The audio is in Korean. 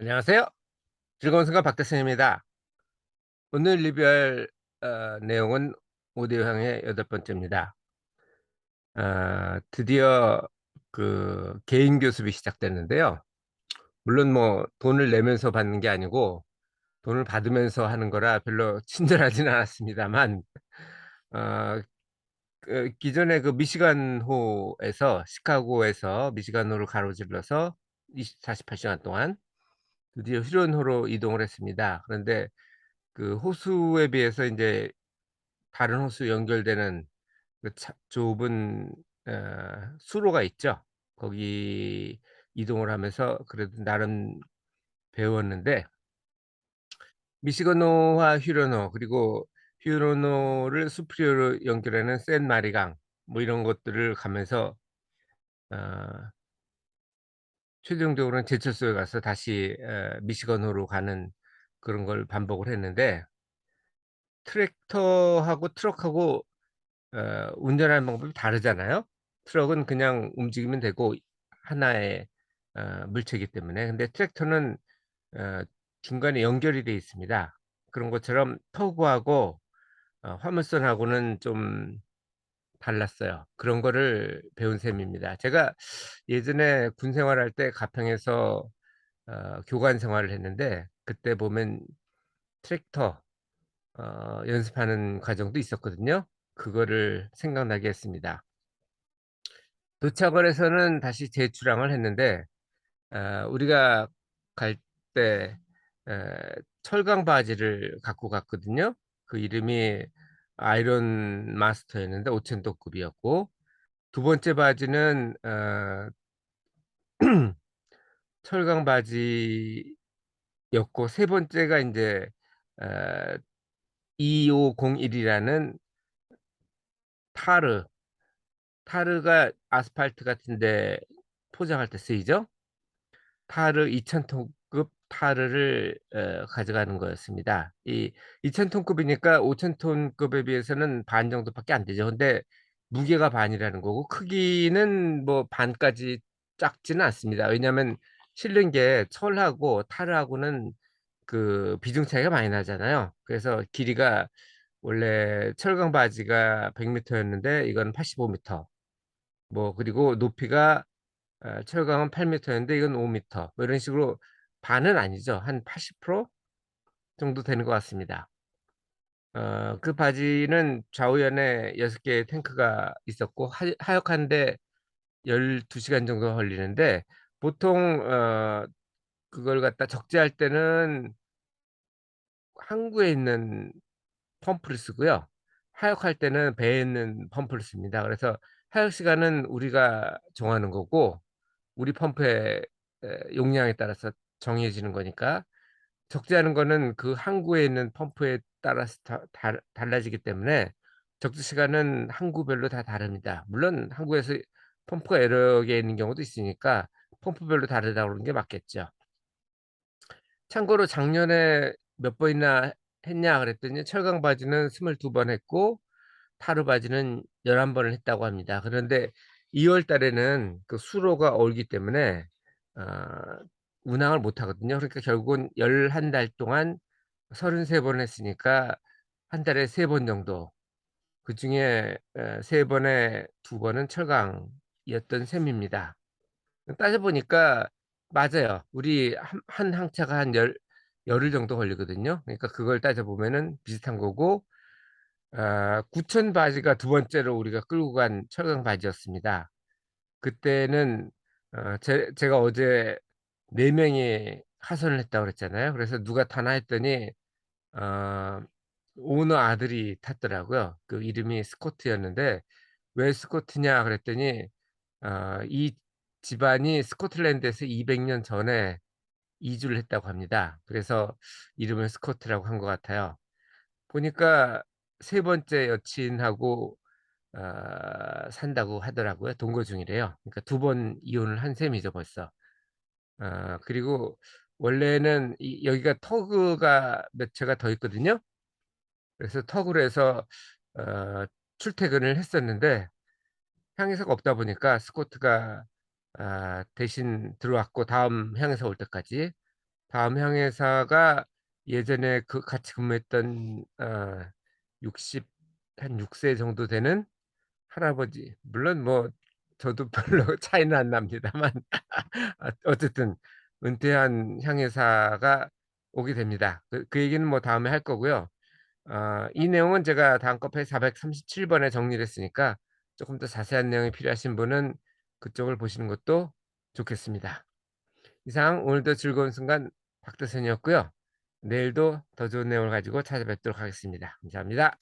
안녕하세요. 즐거운 순간 박대성입니다. 오늘 리뷰할 어, 내용은 오디오향의 여덟 번째입니다. 아, 드디어 그 개인 교습이 시작됐는데요. 물론 뭐 돈을 내면서 받는 게 아니고 돈을 받으면서 하는 거라 별로 친절하지는 않았습니다만 어, 그 기존에 그 미시간호에서 시카고에서 미시간호를 가로질러서 20, 48시간 동안 드디어 휴전호로 이동을 했습니다. 그런데 그 호수에 비해서 인제 다른 호수 연결되는 그차 좁은 어 수로가 있죠. 거기 이동을 하면서 그래도 나름 배웠는데 미시건호와 휴런호 그리고 휴런호를 수프리오로 연결하는 샌마리강 뭐 이런 것들을 가면서 어 최종적으로는 제철소에 가서 다시 어 미시건호로 가는 그런 걸 반복을 했는데 트랙터하고 트럭하고 어 운전하는 방법이 다르잖아요. 트럭은 그냥 움직이면 되고 하나의 어 물체이기 때문에. 근데 트랙터는 어 중간에 연결이 돼 있습니다. 그런 것처럼 터그하고 어 화물선하고는 좀 달랐어요. 그런 거를 배운 셈입니다. 제가 예전에 군 생활할 때 가평에서 어 교관 생활을 했는데 그때 보면 트랙터 어 연습하는 과정도 있었거든요. 그거를 생각나게 했습니다. 도착을 해서는 다시 재출항을 했는데 아 우리가 갈때에 철강 바지를 갖고 갔거든요. 그 이름이 아이론 마스터였는데 5,000 도급이었고 두 번째 바지는 어 철강 바지였고 세 번째가 인제 어 2501 이라는 타르. 타르가 아스팔트 같은 데 포장할 때 쓰이죠. 타르 2,000톤 급 타르를 어 가져가는 거였습니다. 이 2,000 톤급이니까 5,000 톤급에 비해서는 반 정도밖에 안 되죠. 근데 무게가 반이라는 거고 크기는 뭐 반까지 작지는 않습니다. 왜냐하면 실는 게 철하고 타르하고는 그 비중 차이가 많이 나잖아요. 그래서 길이가 원래 철강 바지가 100 미터였는데 이건 85 미터. 뭐 그리고 높이가 어 철강은 8 미터였는데 이건 5 미터 뭐 이런 식으로 반은 아니죠. 한 80% 정도 되는 것 같습니다. 어 그 바지는 좌우연에 6 개의 탱크가 있었고 하 하역하는데 12 시간 정도 걸리는데 보통 어 그걸 갖다 적재할 때는 항구에 있는 펌프를 쓰고요. 하역할 때는 배에 있는 펌프를 씁니다. 그래서 하역 시간은 우리가 정하는 거고 우리 펌프의 에 용량에 따라서 정해지는 거니까 적재하는 거는 그 항구에 있는 펌프에 따라서 다달 달라지기 때문에 적재 시간은 항구별로 다 다릅니다. 물론 항구에서 펌프가 여러 개 있는 경우도 있으니까 펌프별로 다르다고 그러는 게 맞겠죠. 참고로 작년에 몇 번이나 했냐 그랬더니 철강 바지는 22번 했고 타르 바지는 11 번을 했다고 합니다. 그런데 2월 달에는 그 수로가 얼기 때문에 아 운항을 못 하거든요. 그러니까 결국은 11달 동안 33번 했으니까 한 달에 3번 정도 그 중에 에3 번에 2 번은 철강이었던 셈입니다. 따져 보니까 맞아요. 우리 한 한 항차가 한 열 열흘 정도 걸리거든요. 그러니까 그걸 따져 보면은 비슷한 거고 아 구천 바지가 두 번째로 우리가 끌고 간 철강 바지였습니다. 그때는 어 제 제가 어제 4 명이 하선을 했다고 그랬잖아요. 그래서 "누가 타나?" 했더니 어 오너 아들이 탔더라고요. 그 이름이 스코트였는데 "왜 스코트냐?" 그랬더니 어 이 집안이 스코틀랜드에서 200년 전에 이주를 했다고 합니다. 그래서 이름을 스코트라고 한 것 같아요. 보니까 세 번째 여친하고 어 산다고 하더라고요. 동거 중이래요. 그러니까 두 번 이혼을 한 셈이죠 벌써. 아 그리고 원래는 이 여기가 터그가 몇 채가 더 있거든요. 그래서 터그로 해서 어 출퇴근을 했었는데 향해서가 없다 보니까 스코트가 아 대신 들어왔고 다음 향해서 올 때까지 다음 향해사가 예전에 그 같이 근무했던 어 60한 6세 정도 되는 할아버지 물론 뭐 저도 별로 차이는 안 납니다만 아 어쨌든 은퇴한 향해사가 오게 됩니다. 그 그 얘기는 뭐 다음에 할 거고요. 아이 내용은 제가 다음 카페 437 번에 정리를 했으니까 쪼끔 더 자세한 내용이 필요하신 분은 그쪽을 보시는 것도 좋겠습니다. 이상 오늘도 즐거운 순간 박대선이었고요. 내일도 더 좋은 내용을 가지고 찾아뵙도록 하겠습니다. 감사합니다.